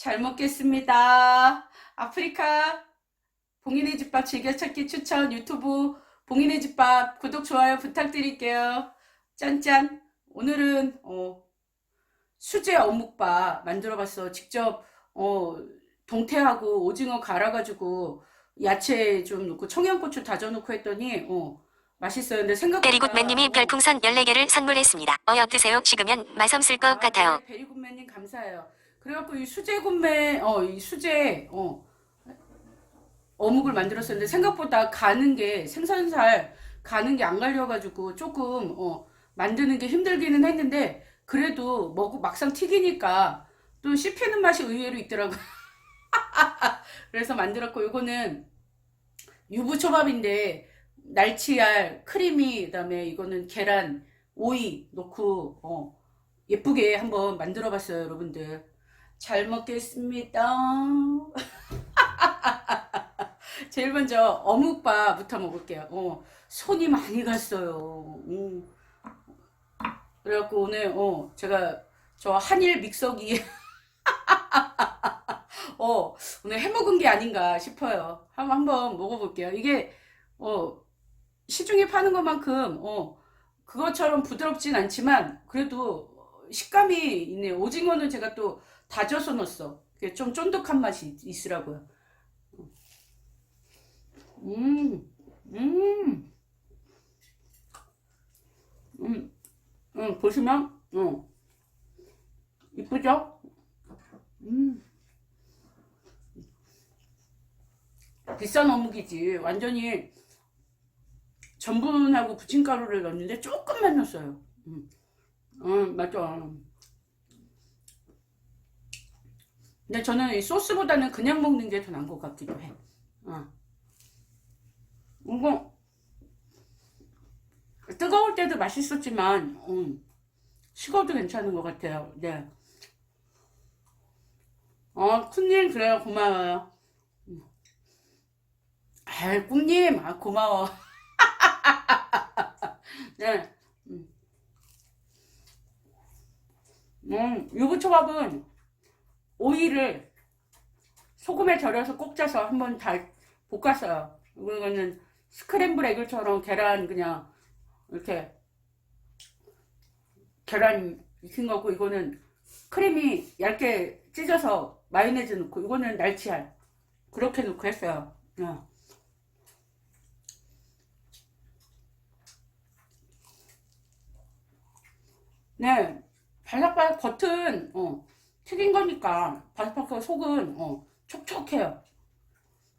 잘 먹겠습니다. 아프리카 봉인의 집밥 즐겨찾기 추천 유튜브 봉인의 집밥 구독 좋아요 부탁드릴게요. 짠짠. 오늘은 어, 수제 어묵밥 만들어봤어. 직접 어, 동태하고 오징어 갈아가지고 야채 좀 넣고 청양고추 다져놓고 했더니 어, 맛있어요. 근데 생각보다 베리굿맨님이 어, 별풍선 14개를 선물했습니다. 어여 드세요. 식으면 맛없을 것 같아요. 네, 베리굿맨님 감사해요. 그래갖고 이 수제굿맨, 어, 이 수제, 어, 어묵을 만들었었는데 생각보다 가는 게 생선살 가는 게 안 갈려가지고 조금 어, 만드는 게 힘들기는 했는데 그래도 먹고 막상 튀기니까 또 씹히는 맛이 의외로 있더라고요. 그래서 만들었고 이거는 유부초밥인데 날치알, 크리미, 그다음에 이거는 계란, 오이 넣고 어, 예쁘게 한번 만들어 봤어요, 여러분들. 잘 먹겠습니다. 제일 먼저 어묵밥부터 먹을게요. 어, 손이 많이 갔어요. 음. 그래갖고 오늘 어, 제가 저 한일 믹서기 어, 오늘 해먹은 게 아닌가 싶어요. 한번 한번 먹어볼게요. 이게 어, 시중에 파는 것만큼 어, 그것처럼 부드럽진 않지만 그래도 식감이 있네요. 오징어는 제가 또 다져서 넣었어. 좀 쫀득한 맛이 있- 있으라고요. 음, 음, 음, 음, 보시면, 어, 이쁘죠? 음, 비싼 어묵이지. 완전히 전분하고 부침가루를 넣었는데 조금만 넣었어요. 음, 음, 맞죠. 근데 저는 이 소스보다는 그냥 먹는 게 더 나은 것 같기도 해. 어. 이거 뜨거울 때도 맛있었지만 음, 식어도 괜찮은 것 같아요. 네. 어, 쿤님 그래요. 고마워요. 음. 아이, 꿈님, 아, 고마워. 네. 음, 음, 유부초밥은 오이를 소금에 절여서 꼭 짜서 한번 다 볶았어요. 이거는 스크램블 에그처럼 계란 그냥 이렇게 계란 익힌 거고 이거는 크림이 얇게 찢어서 마요네즈 넣고 이거는 날치알 그렇게 넣고 했어요. 어. 네, 바삭바삭 겉은 어, 튀긴 거니까 바삭바삭 속은 어, 촉촉해요.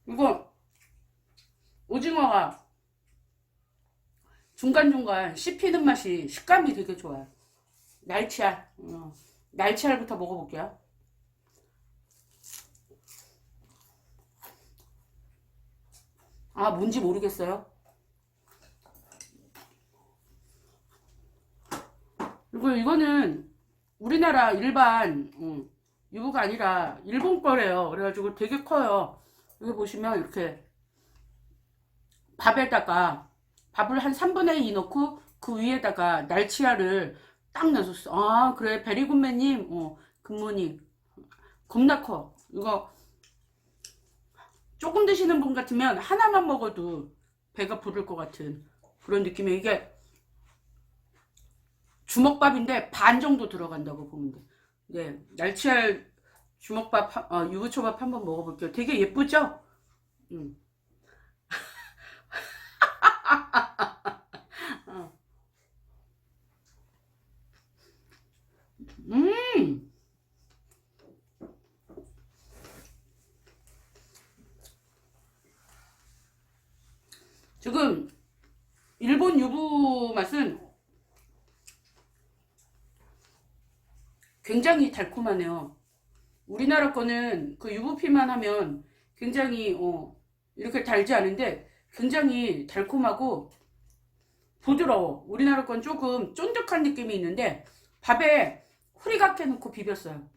이거 오징어가 중간중간 씹히는 맛이 식감이 되게 좋아요. 날치알, 어, 날치알부터 먹어볼게요. 아, 뭔지 모르겠어요. 그리고 이거는 우리나라 일반 음, 유부가 아니라 일본 거래요. 그래가지고 되게 커요. 여기 보시면 이렇게 밥에다가 밥을 한 3분의 2 넣고 그 위에다가 날치알을 딱 넣었어. 아, 그래. 베리굿맨님, 어, 굿모닝. 겁나 커. 이거 조금 드시는 분 같으면 하나만 먹어도 배가 부를 것 같은 그런 느낌이 이게 주먹밥인데 반 정도 들어간다고 보면 돼. 네, 날치알 주먹밥, 하- 어, 유부초밥 한번 먹어볼게요. 되게 예쁘죠? 음. 어. 음! 지금 일본 유부 맛은 굉장히 달콤하네요. 우리나라 거는 그 유부피만 하면 굉장히 어, 이렇게 달지 않은데 굉장히 달콤하고 부드러워. 우리나라 건 조금 쫀득한 느낌이 있는데 밥에 후리각해 넣고 비볐어요.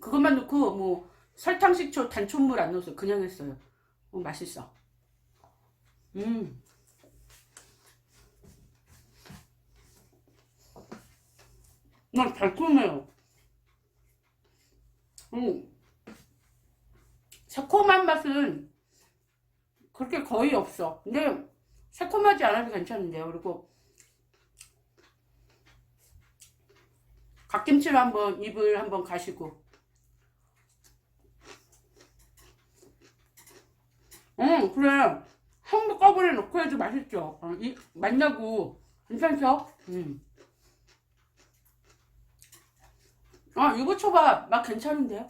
그것만 넣고 뭐 설탕, 식초, 단촛물 안 넣어서 그냥 했어요. 어, 맛있어. 음. 난 달콤해요. 음. 새콤한 맛은 그렇게 거의 없어. 근데 새콤하지 않아도 괜찮은데요. 그리고 갓김치를 한번 입을 한번 가시고. 응, 그래. 한꺼번에 넣고 해도 맛있죠. 어, 이, 맛나고 괜찮죠? 음. 아, 유부초밥 맛 괜찮은데요?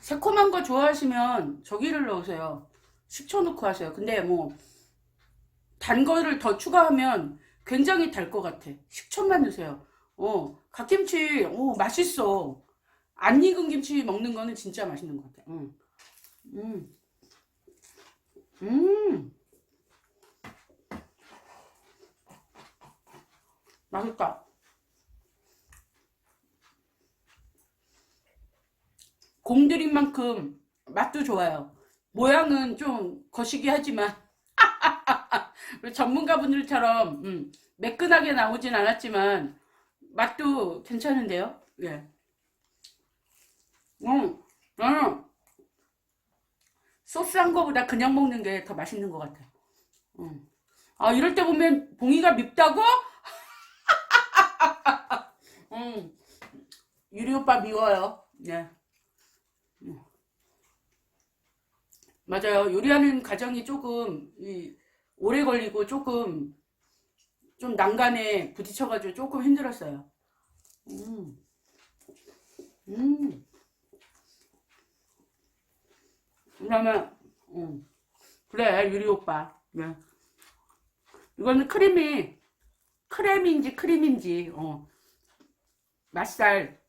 새콤한 거 좋아하시면 저기를 넣으세요. 식초 넣고 하세요. 근데 뭐, 단 거를 더 추가하면 굉장히 달 것 같아. 식초만 넣으세요. 어, 갓김치, 어, 맛있어. 안 익은 김치 먹는 거는 진짜 맛있는 것 같아. 응. 음. 음. 맛있다. 공들인 만큼 맛도 좋아요. 모양은 좀 거시기 하지만 전문가분들처럼 음, 매끈하게 나오진 않았지만 맛도 괜찮은데요. 예. 음, 음. 소스 한 거보다 그냥 먹는 게 더 맛있는 것 같아. 음. 아 이럴 때 보면 봉이가 밉다고? 음. 유리 오빠 미워요. 네. 음. 맞아요. 요리하는 과정이 조금 이, 오래 걸리고 조금 좀 난간에 부딪혀가지고 조금 힘들었어요. 음. 음. 그러면 음. 그래 유리 오빠. 네. 이거는 크림이 크림인지 크림인지 어. 맛살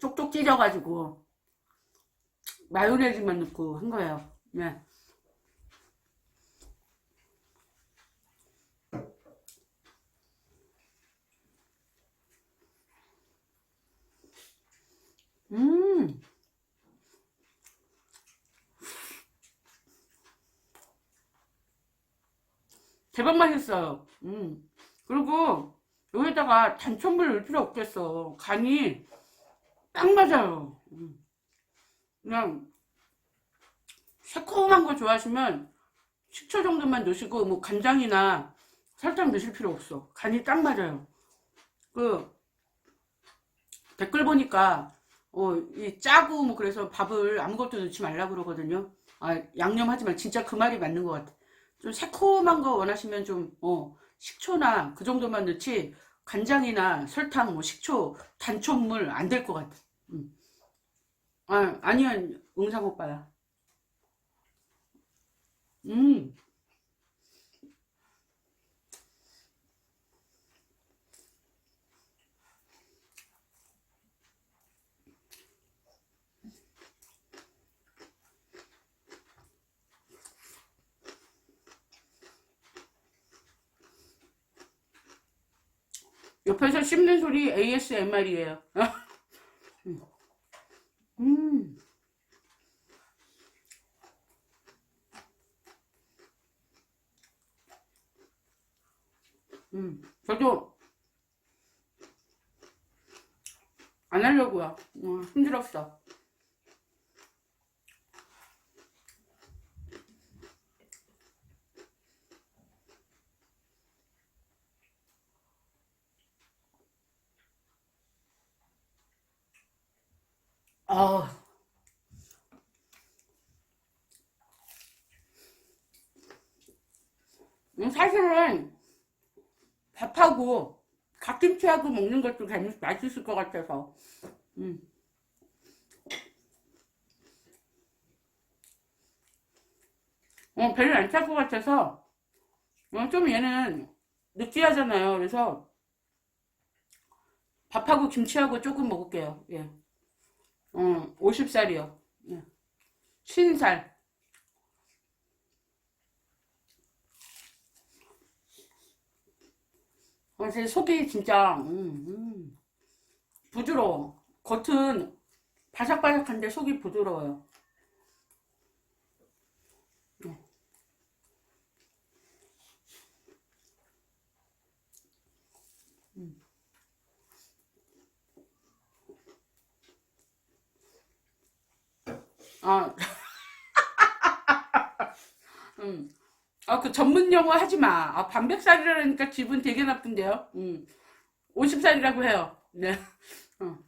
쪽쪽 찢어가지고 마요네즈만 넣고 한 거예요. 네. 음. 대박 맛있어요. 음. 그리고 여기다가 단천물 넣을 필요 없겠어. 간이 딱 맞아요. 음. 그냥 새콤한 거 좋아하시면 식초 정도만 넣으시고 뭐 간장이나 설탕 넣으실 필요 없어. 간이 딱 맞아요. 그 댓글 보니까 어, 이 짜고 뭐 그래서 밥을 아무것도 넣지 말라 그러거든요. 아, 양념하지 말 진짜 그 말이 맞는 것 같아. 좀 새콤한 거 원하시면 좀 어, 식초나 그 정도만 넣지 간장이나 설탕, 뭐 식초, 단촛물 안 될 것 같아. 음. 아, 아니야, 응상 오빠야. 음. 옆에서 씹는 소리 ASMR이에요. 음. 음. 저도 안 하려고요. 어, 힘들었어. 아. 음, 사실은 밥하고 갓김치하고 먹는 것도 재밌, 맛있을 것 같아서. 음. 어, 별로 안 찰 것 같아서. 어, 좀 얘는 느끼하잖아요. 그래서 밥하고 김치하고 조금 먹을게요. 예. 어, 50살이요. 예. 50살. 어, 제 속이 진짜, 음, 음. 부드러워. 겉은 바삭바삭한데 속이 부드러워요. 아, 음. 아, 그 전문 용어 하지 마. 아, 반백살이라니까 기분 되게 나쁜데요. 음. 50살이라고 해요. 네. 어.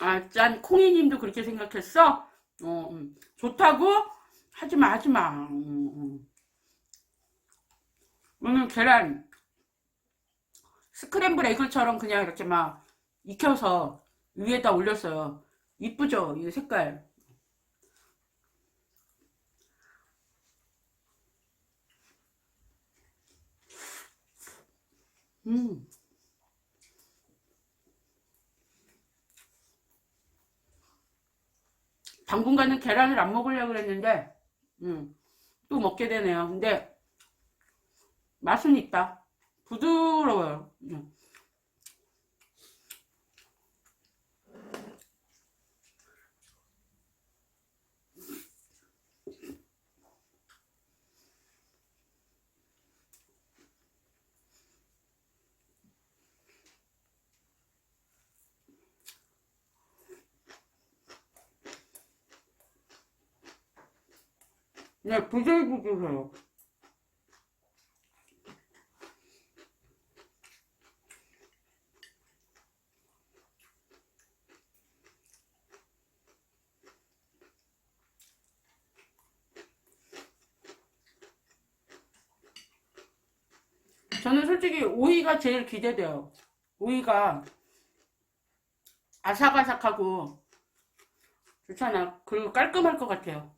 아, 짠, 콩이님도 그렇게 생각했어? 어, 음. 좋다고? 하지 마, 하지 마. 음, 음. 오늘 계란, 스크램블 에그처럼 그냥 이렇게 막 익혀서 위에다 올렸어요. 이쁘죠? 이 색깔. 음. 당분간은 계란을 안 먹으려고 그랬는데, 음, 또 먹게 되네요. 근데, 맛은 있다. 부드러워요. 음. 네, 부들부들해요. 저는 솔직히 오이가 제일 기대돼요. 오이가 아삭아삭하고 좋잖아. 그리고 깔끔할 것 같아요.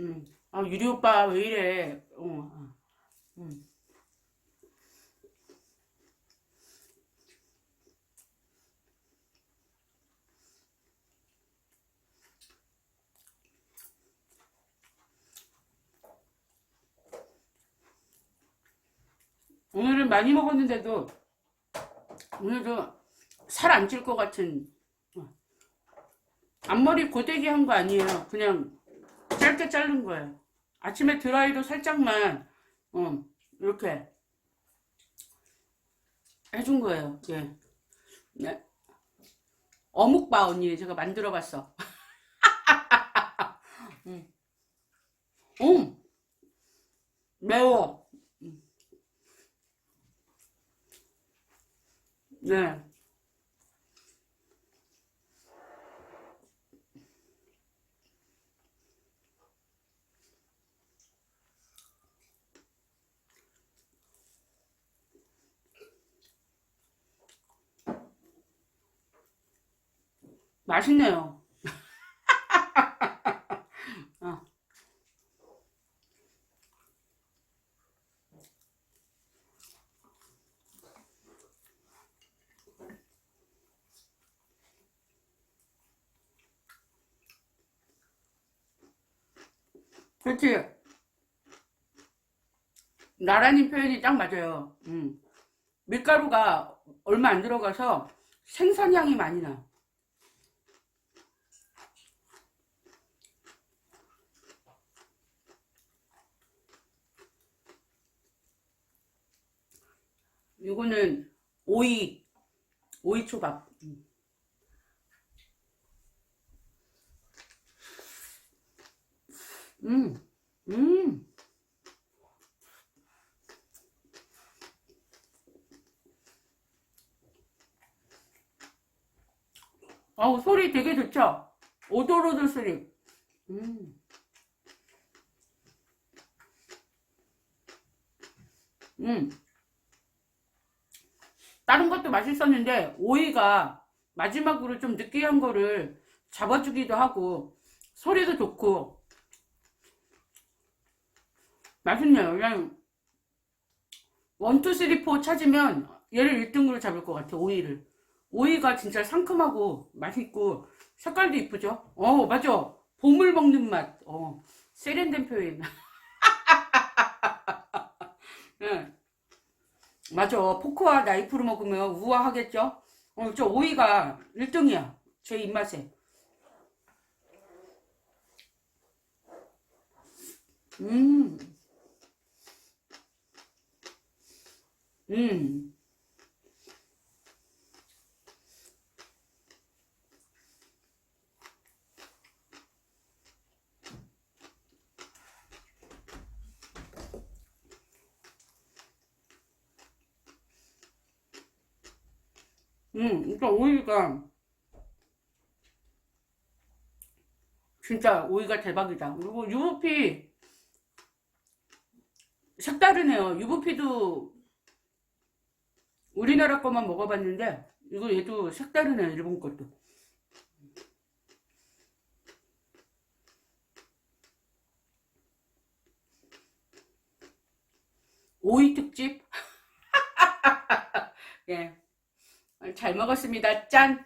음. 아, 유리 오빠 왜 이래? 어. 아. 음. 오늘은 많이 먹었는데도 오늘도 살 안 찔 것 같은 어. 앞머리 고데기 한 거 아니에요. 그냥 짧게 자른 거예요. 아침에 드라이로 살짝만 어, 이렇게 해준 거예요. 예. 네. 어묵바 언니 제가 만들어 봤어. 음. 음. 매워. 음. 네. 맛있네요. 어. 그렇지. 나라님 표현이 딱 맞아요. 음. 밀가루가 얼마 안 들어가서 생선향이 많이 나. 이거는 오이, 오이 초밥. 음. 음, 음. 어우, 소리 되게 좋죠? 오돌오돌 소리. 음. 음. 다른 것도 맛있었는데 오이가 마지막으로 좀 느끼한 거를 잡아주기도 하고 소리도 좋고 맛있네요. 그냥 원투 쓰리 포 찾으면 얘를 1등으로 잡을 것 같아 오이를 오이가 진짜 상큼하고 맛있고 색깔도 이쁘죠? 어 맞아 보물 먹는 맛 어, 세련된 표현 예. 맞아. 포크와 나이프로 먹으면 우아하겠죠? 어, 저 오이가 1등이야. 제 입맛에. 음. 음. 음, 그러니까 오이가 진짜 오이가 대박이다. 그리고 유부피 색다르네요. 유부피도 우리나라 거만 먹어봤는데 이거 얘도 색다르네요. 일본 것도. 오이 특집? 예. 잘 먹었습니다. 짠!